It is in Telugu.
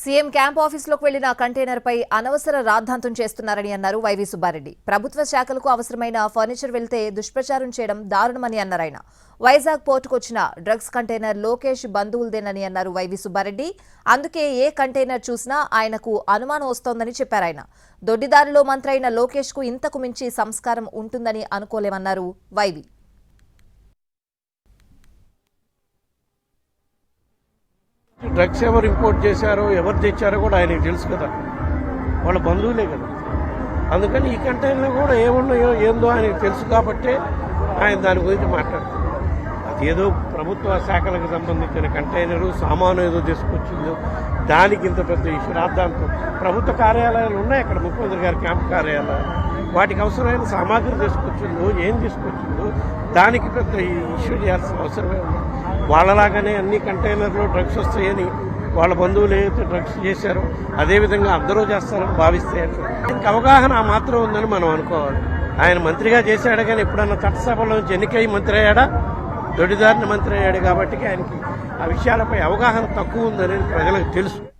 సీఎం క్యాంప్ ఆఫీసులోకి వెళ్ళిన కంటైనర్పై అనవసర రాద్ధాంతం చేస్తున్నారని అన్నారు వైవి సుబ్బారెడ్డి. ప్రభుత్వ శాఖలకు అవసరమైన ఫర్నిచర్ వెళ్తే దుష్ప్రచారం చేయడం దారుణమని అన్నారు ఆయన. వైజాగ్ పోర్టుకు వచ్చిన డ్రగ్స్ కంటైనర్ లోకేష్ బంధువులదేనని అన్నారు వైవి సుబ్బారెడ్డి. అందుకే ఏ కంటైనర్ చూసినా ఆయనకు అనుమానం వస్తోందని చెప్పారు ఆయన. దొడ్డిదారిలో మంత్రి అయిన లోకేష్ ఇంతకు మించి సంస్కారం ఉంటుందని అనుకోలేమన్నారు వైవి. డ్రగ్స్ ఎవరు ఇంపోర్ట్ చేశారో ఎవరు తెచ్చారో కూడా ఆయనకి తెలుసు కదా. వాళ్ళ బంధువులే కదా. అందుకని ఈ కంటైనర్లో కూడా ఏమున్నాయో ఏందో ఆయనకు తెలుసు కాబట్టే ఆయన దాని గురించి మాట్లాడుతారు అది ఏదో ప్రభుత్వ శాఖలకు సంబంధించిన కంటైనరు సామాను ఏదో తీసుకొచ్చిందో దానికి ఇంత పెద్ద ఇష్యూ రాద్దాంతో ప్రభుత్వ కార్యాలయాలు ఉన్నాయి అక్కడ ముఖ్యమంత్రి గారి క్యాంప్ కార్యాలయాలు. వాటికి అవసరమైన సామాగ్రి తీసుకొచ్చిందో ఏం తీసుకొచ్చిందో దానికి పెద్ద ఇష్యూ చేయాల్సిన అవసరమే ఉంది. వాళ్ళలాగానే అన్ని కంటైనర్లో డ్రగ్స్ వస్తాయని వాళ్ళ బంధువులు ఏదైతే డ్రగ్స్ చేశారో అదేవిధంగా అందరూ చేస్తారని భావిస్తే ఇంకా అవగాహన ఆ మాత్రం ఉందని మనం అనుకోవాలి. ఆయన మంత్రిగా చేశాడు కానీ ఎప్పుడన్నా చట్టసభలో నుంచి ఎన్నికై మంత్రి అయ్యాడా? దొడిదారిన మంత్రి అయ్యాడు కాబట్టి ఆయనకి ఆ విషయాలపై అవగాహన తక్కువ ఉందని ప్రజలకు తెలుసు.